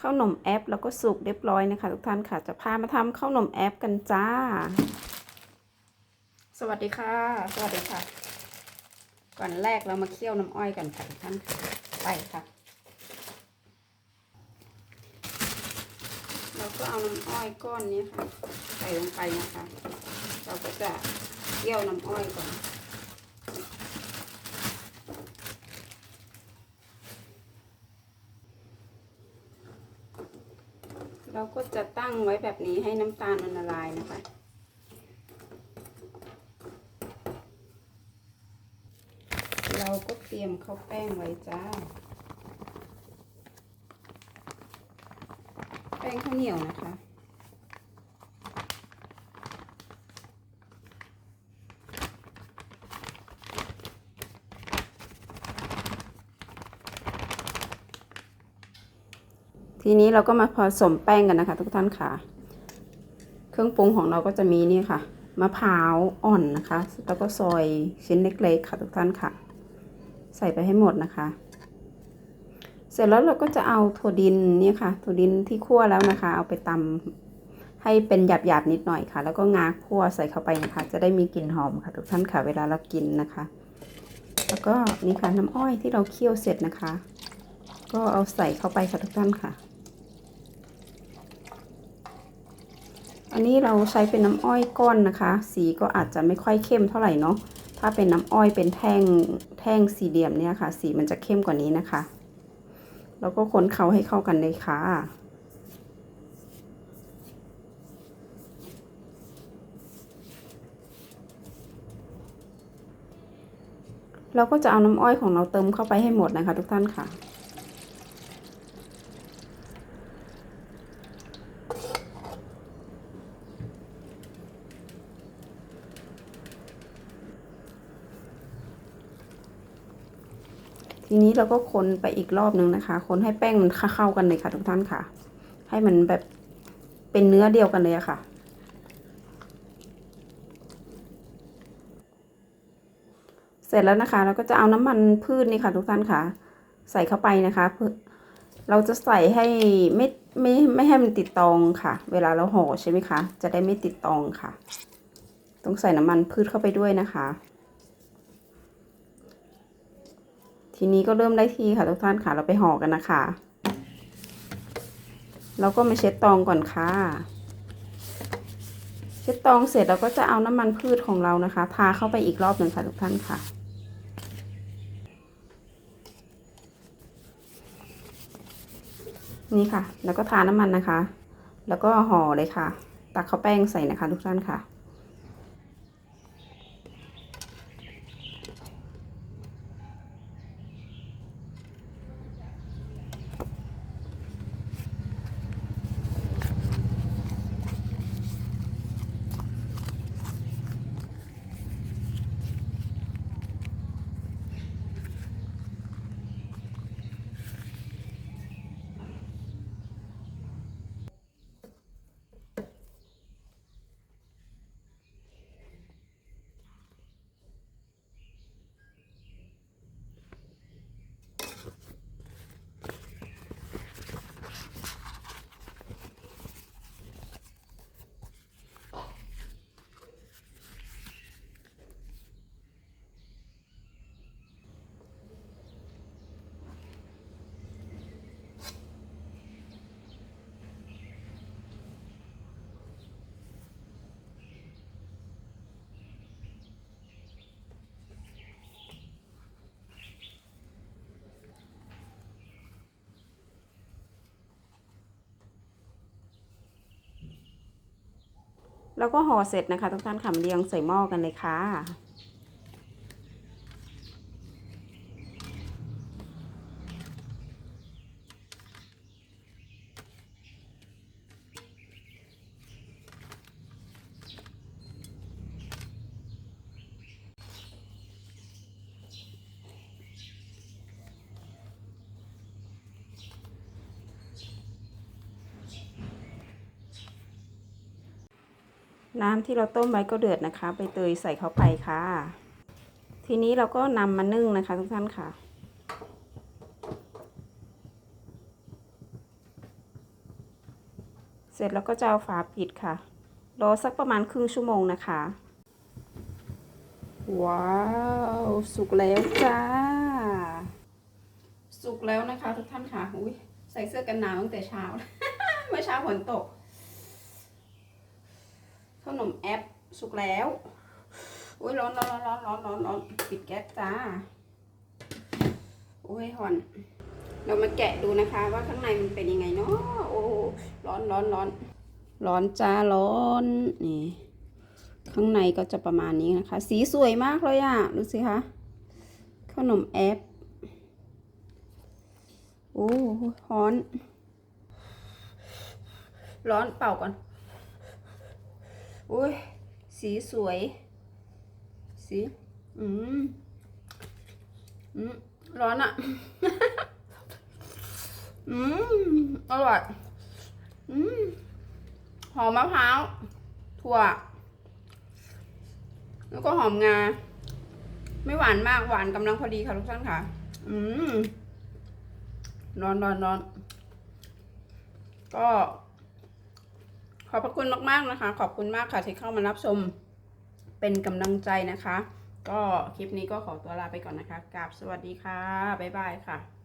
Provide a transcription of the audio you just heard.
ข้าวหนมแอปแล้วก็สุกเรียบร้อยนะคะทุกท่านค่ะจะพามาทำข้าวหนมแอปกันจ้า สวัสดีค่ะ สวัสดีค่ะ ก่อนแรกเรามาเคี่ยวน้ำอ้อยกันค่ะทุกท่านไปค่ะเราก็เอาน้ำอ้อยก้อนนี้ค่ะ ใส่ลงไปนะคะ เราก็จะเคี่ยวน้ำอ้อยก่อน เราก็จะตั้งไว้แบบนี้ให้น้ำตาลมันละลายนะคะ เราก็เตรียมข้าวแป้งไว้จ้า แป้งข้าวเหนียวนะคะ ทีนี้เราก็มาผสมแป้งกันนะคะ ทุกท่านค่ะ เครื่องปรุงของเราก็จะมีนี่ค่ะมะพร้าวอ่อนนะคะ แล้วก็ซอยชิ้นเล็กๆค่ะทุกท่านค่ะ ใส่ไปให้หมดนะคะ เสร็จแล้วเราก็จะเอาถั่วดินนี่ค่ะถั่วดินที่คั่วแล้วนะคะ เอาไปตำให้เป็นหยาบๆนิดหน่อยค่ะ แล้วก็งาคั่วใส่เข้าไปนะคะ จะได้มีกลิ่นหอมค่ะ ทุกท่านค่ะ เวลาเรากินนะคะ แล้วก็นี่ค่ะน้ำอ้อยที่เราเคี่ยวเสร็จนะคะ ก็เอาใส่เข้าไปค่ะทุกท่านค่ะ อันนี้เราใช้เป็นน้ำอ้อยก้อนนะคะ สีก็อาจจะไม่ค่อยเข้มเท่าไหร่เนาะถ้าเป็นน้ำอ้อยเป็นแท่งแท่งสี่เหลี่ยมเนี่ยค่ะ สีมันจะเข้มกว่านี้นะคะ แล้วก็คนเขาให้เข้ากันเลยค่ะเราก็จะเอาน้ำอ้อยของเราเติมเข้าไปให้หมดนะคะทุกท่านค่ะ ทีนี้เราก็คนไปอีกรอบนึงนะคะ คนให้แป้งมันเข้ากันเลยค่ะทุกท่านค่ะ ให้มันแบบเป็นเนื้อเดียวกันเลยค่ะเสร็จแล้วนะคะเราก็จะเอาน้ำมันพืชนี่ค่ะ ทุกท่านค่ะ ใส่เข้าไปนะคะเพื่อเราจะใส่ให้ไม่ไม่ไม่ให้มันติดตองค่ะ เวลาเราห่อใช่ไหมคะ จะได้ไม่ติดตองค่ะ ต้องใส่น้ำมันพืชเข้าไปด้วยนะคะ ทีนี้ก็เริ่มได้ทีค่ะทุกท่านค่ะ เราไปห่อกันนะคะ เราก็มาเช็ดตองก่อนค่ะ เช็ดตองเสร็จเราก็จะเอาน้ำมันพืชของเรานะคะ ทาเข้าไปอีกรอบหนึ่งค่ะทุกท่านค่ะนี่ค่ะ แล้วก็ทาน้ำมันนะคะ แล้วก็ห่อเลยค่ะ ตักข้าวแป้งใส่นะคะทุกท่านค่ะ แล้วก็ห่อเสร็จนะคะ ทุกท่านค่ะมาเรียงใส่หม้อกันเลยค่ะ น้ำที่เราต้มไว้ก็เดือดนะคะใบเตยใส่เข้าไปค่ะ ทีนี้เราก็นำมานึ่งนะคะทุกท่านค่ะ เสร็จแล้วก็จะเอาฝาปิดค่ะ รอสักประมาณครึ่งชั่วโมงนะคะ ว้าว สุกแล้วจ้า สุกแล้วนะคะทุกท่านค่ะ อุ้ยใส่เสื้อกันหนาวตั้งแต่เช้า เมื่อเช้าฝนตก ขนมแอปสุกแล้วอุ้ยร้อนร้อนร้อนร้อนร้อนร้อนปิดแก๊สจ้าโอ้ยหอน เรามาแกะดูนะคะว่าข้างในมันเป็นยังไงเนาะโอ้ร้อนร้อนร้อนร้อนจ้าร้อนนี่ข้างในก็จะประมาณนี้นะคะ สีสวยมากเลยอะดูสิคะขนมแอปโอ้ร้อน ร้อนเป่าก่อน อุ้ยสีสวย สีอืมอืมร้อนอะอืมอร่อยอืมหอมมะพร้าวถั่ว แล้วก็หอมงา ไม่หวานมากหวานกำลังพอดีค่ะทุกท่านค่ะ อืมร้อนร้อนร้อนก็ ขอบพระคุณมากๆนะคะ ขอบคุณมากค่ะที่เข้ามารับชมเป็นกำลังใจนะคะ ก็คลิปนี้ก็ขอตัวลาไปก่อนนะคะกราบสวัสดีค่ะ บ๊ายบายค่ะ